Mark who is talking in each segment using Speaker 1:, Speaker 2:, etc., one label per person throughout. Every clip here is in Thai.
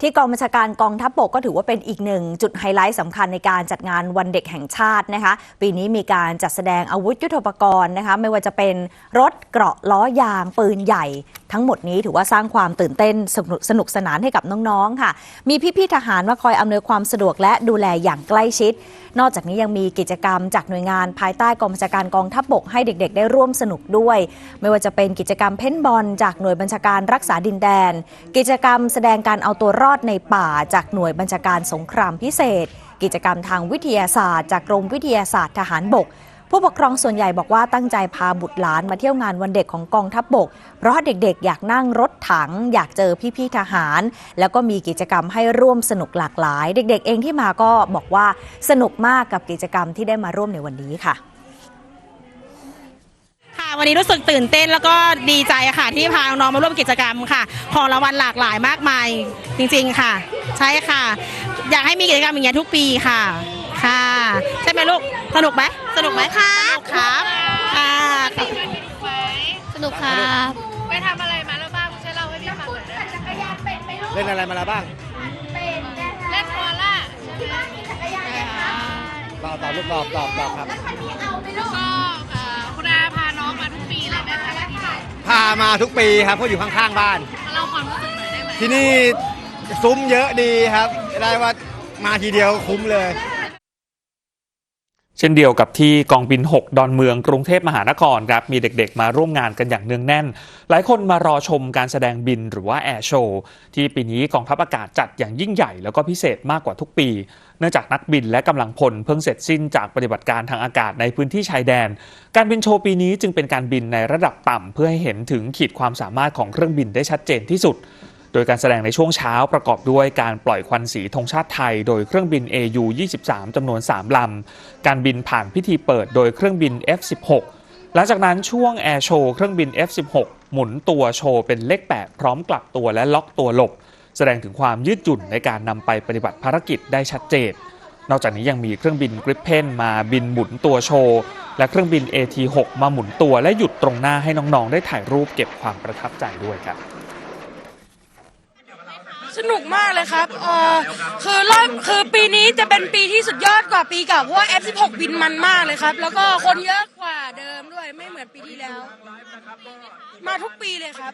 Speaker 1: ที่กองบัญชาการกองทัพบกก็ถือว่าเป็นอีกหนึ่งจุดไฮไลท์สำคัญในการจัดงานวันเด็กแห่งชาตินะคะ ปีนี้มีการจัดแสดงอาวุธยุทโธปกรณ์นะคะ ไม่ว่าจะเป็นรถเกราะล้อยาง ปืนใหญ่ ทั้งหมดนี้ถือว่าสร้างความตื่นเต้นสนุกสนุกสนานให้กับน้องๆค่ะ มีพี่ๆทหารมาคอยอำนวยความสะดวกและดูแลอย่างใกล้ชิด นอกจากนี้ยังมีกิจกรรมจากหน่วยงานภายใต้กองบัญชาการกองทัพบกให้เด็ก ๆ ได้ร่วมสนุกด้วย ไม่ว่าจะเป็นกิจกรรมเพ้นบอลจากหน่วยบัญชาการรักษาดินแดน กิจกรรมแสดงการเอาตัวรอดในป่าจากหน่วยบัญชาการสงครามพิเศษ กิจกรรมทางวิทยาศาสตร์ จากกรมวิทยาศาสตร์ทหารบก ผู้ปกครองส่วนใหญ่บอกว่าตั้งใจพาบุตรหลานมาเที่ยวงานวันเด็กของกองทัพบบก เพราะเด็กๆ อยากนั่งรถถัง อยากเจอพี่ๆทหาร แล้วก็มีกิจกรรมให้ร่วมสนุกหลากหลาย เด็กๆ เองที่มาก็บอกว่าสนุกมากกับกิจกรรมที่ได้มาร่วมในวันนี้ค่ะ
Speaker 2: วันนี้รู้สึกตื่นเต้นแล้วก็ดีใจค่ะที่พาน้องๆมาร่วมกิจกรรมค่ะ ของรางวัลหลากหลายมากมายจริงๆค่ะ ใช่ค่ะ อยากให้มีกิจกรรมอย่างเงี้ยทุกปีค่ะค่ะใช่ไหมลูกสนุกไหมสนุกไหมครับครับค่ะ
Speaker 3: สนุกครับ
Speaker 4: ไปทำอะไรมาแล้วบ้างช่วยเล่าให้พี่ฟังหน่อยได้ไหม
Speaker 5: เล่นอะไรมาแล้วบ้าง
Speaker 4: เล่นบอลล่ะ
Speaker 5: ตอบตอบลูกตอบตอบตอบครับ
Speaker 4: แล้วก็เอ่
Speaker 5: พามาทุกปีครับเพราะอยู่ข้างๆบ้าน
Speaker 4: เล่าความรู้สึกหน่อยได้ไหม
Speaker 5: ที่นี่ซุ้มเยอะดีครับ ได้ว่ามาทีเดียวคุ้มเลย
Speaker 6: เช่นเดียวกับที่กองบิน 6 ดอนเมืองกรุงเทพมหานครครับมีเด็กๆ มาร่วมงานกันอย่างเนืองแน่น หลายคนมารอชมการแสดงบินหรือว่าแอร์โชว์ที่ปีนี้กองทัพอากาศจัดอย่างยิ่งใหญ่แล้วก็พิเศษมากกว่าทุกปี เนื่องจากนักบินและกำลังพลเพิ่งเสร็จสิ้นจากปฏิบัติการทางอากาศในพื้นที่ชายแดน การบินโชว์ปีนี้จึงเป็นการบินในระดับต่ำเพื่อให้เห็นถึงขีดความสามารถของเครื่องบินได้ชัดเจนที่สุด โดยการแสดงในช่วงเช้าประกอบด้วยการปล่อยควันสีธงชาติไทย โดยเครื่องบิน AU 23จำนวน 3 ลำ การบินผ่านพิธีเปิดโดยเครื่องบิน F16 หลังจากนั้นช่วงแอร์โชว์เครื่องบิน F16 หมุนตัวโชว์เป็นเลข 8 พร้อมกลับตัวและล็อกตัวหลบ แสดงถึงความยืดหยุ่นในการนำไปปฏิบัติภารกิจได้ชัดเจน นอกจากนี้ยังมีเครื่องบินกริปเพนมาบินหมุนตัวโชว์ และเครื่องบิน AT6 มาหมุนตัวและหยุดตรงหน้าให้น้องๆ ได้ถ่ายรูปเก็บความประทับใจด้วยครับ
Speaker 7: สนุกมากเลยครับเออคือรอบคือปีนี้จะเป็นปีที่สุดยอดกว่าปีเก่าเพราะว่า F16 บินมันมากเลยครับ แล้วก็คนเยอะกว่าเดิมด้วยไม่เหมือนปีที่แล้ว มาทุกปีเลยครับ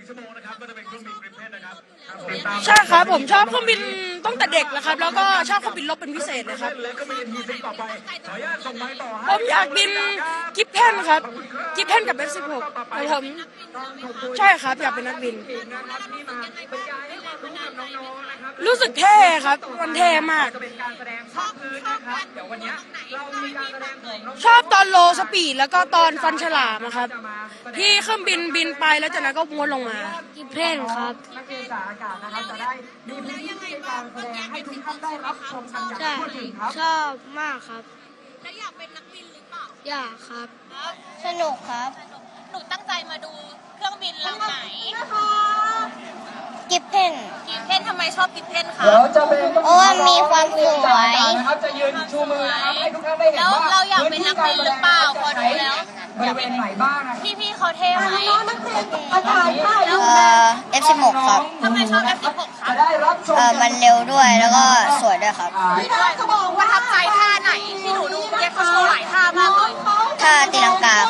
Speaker 7: ใช่ครับผมชอบเครื่องบินตั้งแต่เด็กแล้วครับ แล้วก็ชอบเครื่องบินรบเป็นพิเศษเลยครับผมอยากบิน กิฟเพนครับ กิฟเพนกับ F16 แต่ผมใช่ครับอยากเป็นนักบิน รู้สึกเท่ครับมันเท่มาก ชอบตอนโลสปีดแล้วก็ตอนฟันฉลามอะครับ ที่เครื่องบินบินไปแล้วจากนั้นก็ม้วนลงมา
Speaker 3: กิเพนครับใช่ชอบมากครับ
Speaker 4: แล้วอยากเป็นนักบินหรือเปล่า
Speaker 3: อยากครับ สนุกครับ
Speaker 4: หนูตั้งใจมาดูเครื่องบินลำไหน
Speaker 3: กิเพน
Speaker 4: กิฟเพนทำไมชอบกิฟเพนคะ
Speaker 3: เพราะว่ามีความสวย
Speaker 4: แล้วเราอยากเป็นนักบินหรือเปล่าพอดูแล้วอยากเป็นพี่ๆเขาเท่ไหม
Speaker 3: เอ่อ F16 ครับ
Speaker 4: ทำไมชอบ F16 คะ
Speaker 3: เอ่อมันเร็วด้วยแล้วก็สวยด้วยครับ
Speaker 4: ด้วยประทับใจท่าไหน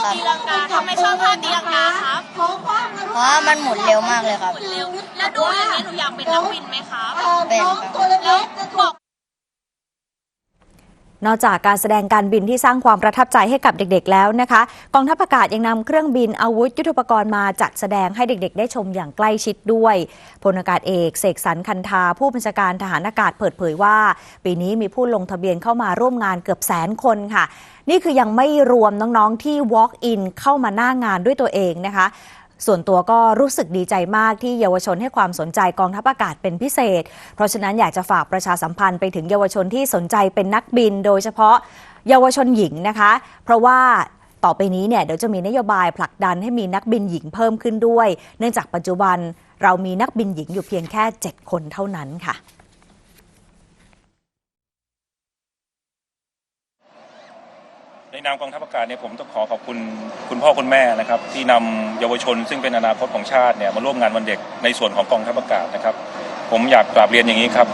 Speaker 3: ครับ
Speaker 4: ตีลังกาทำไมชอบท่าตีลังกาครับ
Speaker 3: เพราะว่ามันหมุนเร็วมากเลยครับ
Speaker 4: หมุนเร็วแล้วดูอย่างนี้หนูอยากเป็นนักบินไหมครับ
Speaker 3: เป็นครับ
Speaker 4: แล้วบอก
Speaker 1: นอกจากการแสดงการบินที่สร้างความประทับใจให้กับเด็กๆ แล้วนะคะ กองทัพอากาศยังนำเครื่องบินอาวุธยุทโธปกรณ์มาจัดแสดงให้เด็กๆ ได้ชมอย่างใกล้ชิดด้วยพลอากาศเอกเสกสรรคันธาผู้บัญชาการทหารอากาศเปิดเผยว่า ปีนี้มีผู้ลงทะเบียนเข้ามาร่วมงานเกือบแสนคนค่ะ นี่คือยังไม่รวมน้องๆที่ walk in เข้ามาหน้างานด้วยตัวเองนะคะ ส่วนตัวก็รู้สึกดีใจมากที่เยาวชนให้ความสนใจกองทัพอากาศเป็นพิเศษ เพราะฉะนั้นอยากจะฝากประชาสัมพันธ์ไปถึงเยาวชนที่สนใจเป็นนักบิน โดยเฉพาะเยาวชนหญิงนะคะ เพราะว่าต่อไปนี้เนี่ยเดี๋ยวจะมีนโยบายผลักดันให้มีนักบินหญิงเพิ่มขึ้นด้วย เนื่องจากปัจจุบันเรามีนักบินหญิงอยู่เพียงแค่ 7 คนเท่านั้นค่ะ
Speaker 8: ในนามกองทัพอากาศเนี่ยผมต้องขอขอบคุณคุณพ่อคุณแม่นะครับที่นำเยาวชน ซึ่งเป็นอนาคตของชาติเนี่ยมาร่วมงานวันเด็กในส่วนของกองทัพอากาศนะครับ ผมอยากกราบเรียนอย่างนี้ครับ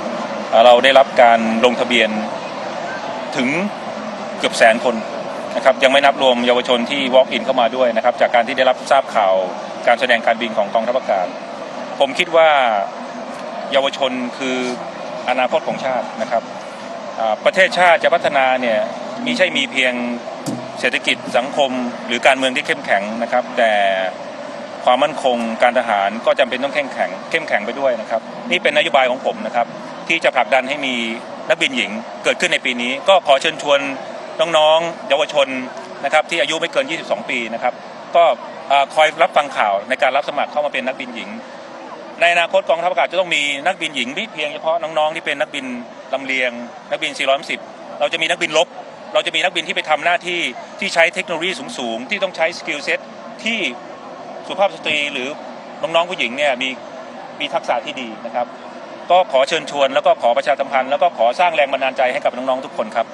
Speaker 8: เราได้รับการลงทะเบียนถึงเกือบแสนคนนะครับยังไม่นับรวมเยาวชนที่ walk in เข้ามาด้วยนะครับจากการที่ได้รับทราบข่าวการแสดงการบินของกองทัพอากาศ ผมคิดว่าเยาวชนคืออนาคตของชาตินะครับประเทศชาติจะพัฒนาเนี่ยมีใช่มีเพียง เศรษฐกิจสังคมหรือการเมืองที่เข้มแข็งนะครับ แต่ความมั่นคงการทหารก็จำเป็นต้องเข้มแข็งเข้มแข็งไปด้วยนะครับ นี่เป็นนโยบายของผมนะครับ ที่จะผลักดันให้มีนักบินหญิงเกิดขึ้นในปีนี้ ก็ขอเชิญชวนน้องๆเยาวชนนะครับที่อายุไม่เกิน 22 ปีนะครับ ก็คอยรับฟังข่าวในการรับสมัครเข้ามาเป็นนักบินหญิง ในอนาคตกองทัพอากาศจะต้องมีนักบินหญิงไม่เพียงเฉพาะน้องๆที่เป็นนักบินลำเลียง นักบิน 410 เราจะมีนักบินลบ เราจะมีนักบินที่ไปทำหน้าที่ที่ใช้เทคโนโลยีสูงๆ ที่ต้องใช้สกิลเซ็ตที่สุภาพสตรีหรือน้องๆผู้หญิงเนี่ยมีมีทักษะที่ดีนะครับ ก็ขอเชิญชวนแล้วก็ขอประชาสัมพันธ์แล้วก็ขอสร้างแรงบันดาลใจให้กับน้องๆทุกคนครับ